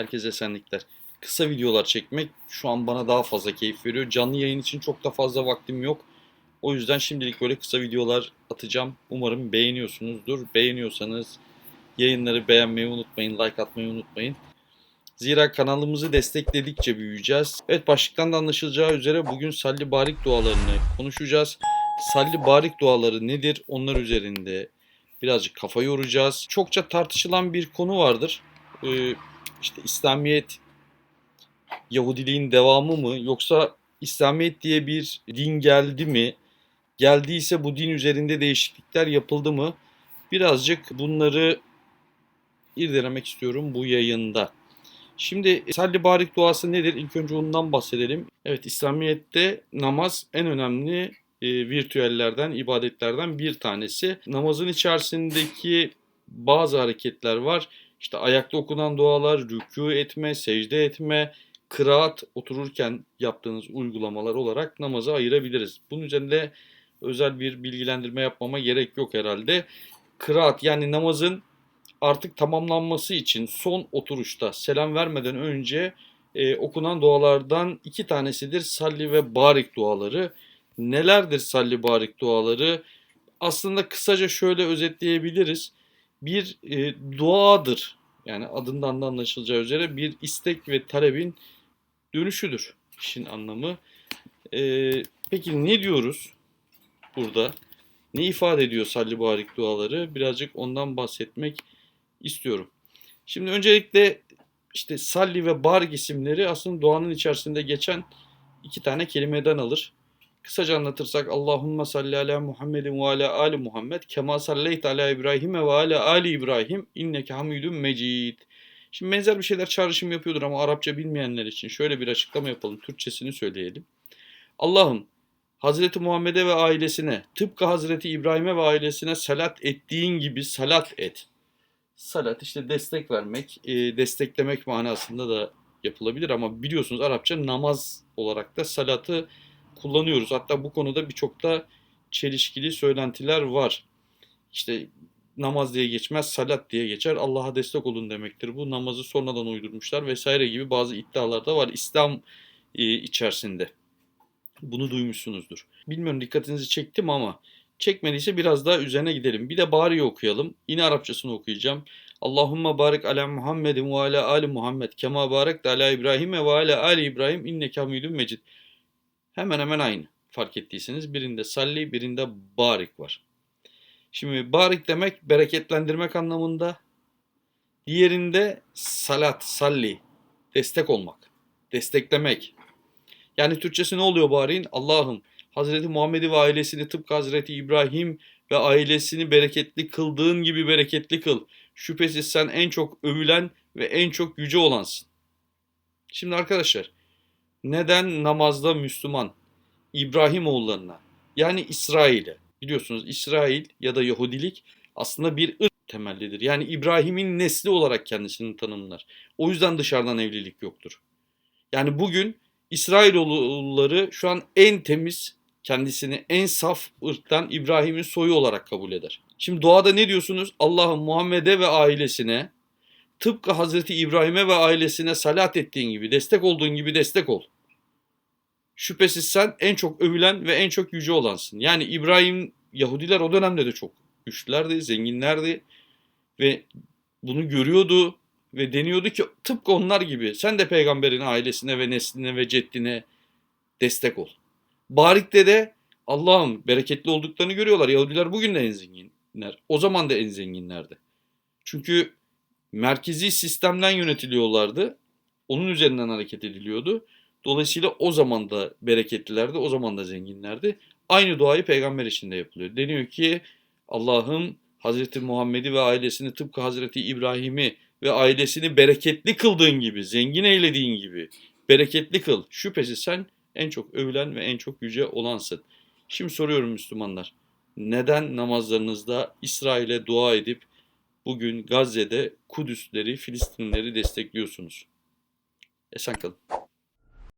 Herkese esenlikler. Kısa videolar çekmek şu an bana daha fazla keyif veriyor. Canlı yayın için çok da fazla vaktim yok. O yüzden şimdilik böyle kısa videolar atacağım. Umarım beğeniyorsunuzdur. Beğeniyorsanız yayınları beğenmeyi unutmayın, like atmayı unutmayın. Zira kanalımızı destekledikçe büyüyeceğiz. Evet başlıktan da anlaşılacağı üzere bugün Salli Barik dualarını konuşacağız. Salli Barik duaları nedir? Onlar üzerinde birazcık kafa yoracağız. Çokça tartışılan bir konu vardır. Ee, işte İslamiyet Yahudiliğin devamı mı yoksa İslamiyet diye bir din geldi mi? Geldiyse bu din üzerinde değişiklikler yapıldı mı? Birazcık bunları irdelemek istiyorum bu yayında. Şimdi Salli Barik duası nedir? İlk önce ondan bahsedelim. Evet İslamiyet'te namaz en önemli e, virtüellerden, ibadetlerden bir tanesi. Namazın içerisindeki bazı hareketler var. İşte ayakta okunan dualar, rükû etme, secde etme, kıraat otururken yaptığınız uygulamalar olarak namazı ayırabiliriz. Bunun üzerinde özel bir bilgilendirme yapmama gerek yok herhalde. Kıraat yani namazın artık tamamlanması için son oturuşta selam vermeden önce e, okunan dualardan iki tanesidir salli ve barik duaları. Nelerdir salli barik duaları? Aslında kısaca şöyle özetleyebiliriz. Bir e, duadır. Yani adından da anlaşılacağı üzere bir istek ve talebin dönüşüdür işin anlamı. E, peki ne diyoruz burada? Ne ifade ediyor salli barik duaları? Birazcık ondan bahsetmek istiyorum. Şimdi öncelikle işte salli ve barik isimleri aslında duanın içerisinde geçen iki tane kelimeden alır. Kısaca anlatırsak Allahümme salli ala Muhammedin ve ala ali Muhammed kema salleyt ala İbrahim ve ala ali İbrahim inneke hamidun mecid. Şimdi benzer bir şeyler çağrışım yapıyordur ama Arapça bilmeyenler için şöyle bir açıklama yapalım. Türkçesini söyleyelim. Allah'ım Hazreti Muhammed'e ve ailesine tıpkı Hazreti İbrahim'e ve ailesine salat ettiğin gibi salat et. Salat işte destek vermek, e, desteklemek manasında da yapılabilir ama biliyorsunuz Arapça namaz olarak da salatı kullanıyoruz. Hatta bu konuda birçok da çelişkili söylentiler var. İşte namaz diye geçmez, salat diye geçer. Allah'a destek olun demektir. Bu namazı sonradan uydurmuşlar vesaire gibi bazı iddialar da var İslam e, içerisinde. Bunu duymuşsunuzdur. Bilmiyorum dikkatinizi çektim ama çekmediyse biraz daha üzerine gidelim. Bir de bari okuyalım. Yine Arapçasını okuyacağım. Allahümme barik ala Muhammedin ve ala ali Muhammed kema barik ala İbrahim ve ala ali İbrahim inneke hamidun mecid. Hemen hemen aynı fark ettiyseniz. Birinde salli birinde barik var. Şimdi barik demek bereketlendirmek anlamında. Diğerinde salat, salli, destek olmak, desteklemek. Yani Türkçesi ne oluyor bariğin? Allah'ım Hazreti Muhammed'i ve ailesini tıpkı Hazreti İbrahim ve ailesini bereketli kıldığın gibi bereketli kıl. Şüphesiz sen en çok övülen ve en çok yüce olansın. Şimdi arkadaşlar neden namazda Müslüman İbrahim oğullarına yani İsrail'e biliyorsunuz İsrail ya da Yahudilik aslında bir ırk temellidir. Yani İbrahim'in nesli olarak kendisini tanımlar. O yüzden dışarıdan evlilik yoktur. Yani bugün İsrailoğulları şu an en temiz, kendisini en saf ırktan İbrahim'in soyu olarak kabul eder. Şimdi doğada ne diyorsunuz? Allah'ım Muhammed'e ve ailesine tıpkı Hazreti İbrahim'e ve ailesine salat ettiğin gibi, destek olduğun gibi destek ol. Şüphesiz sen en çok övülen ve en çok yüce olansın. Yani İbrahim, Yahudiler o dönemde de çok güçlülerdi, zenginlerdi ve bunu görüyordu ve deniyordu ki tıpkı onlar gibi sen de peygamberin ailesine ve nesline ve ceddine destek ol. Barik'te de Allah'ım bereketli olduklarını görüyorlar. Yahudiler bugün de en zenginler. O zaman da en zenginlerdi. Çünkü merkezi sistemden yönetiliyorlardı. Onun üzerinden hareket ediliyordu. Dolayısıyla o zaman da bereketlilerdi, o zaman da zenginlerdi. Aynı duayı peygamber için de yapılıyor. Deniyor ki Allah'ım Hazreti Muhammed'i ve ailesini tıpkı Hazreti İbrahim'i ve ailesini bereketli kıldığın gibi, zengin eylediğin gibi bereketli kıl. Şüphesiz sen en çok övülen ve en çok yüce olansın. Şimdi soruyorum Müslümanlar. Neden namazlarınızda İsrail'e dua edip bugün Gazze'de Kudüsleri, Filistinleri destekliyorsunuz? Esen kalın.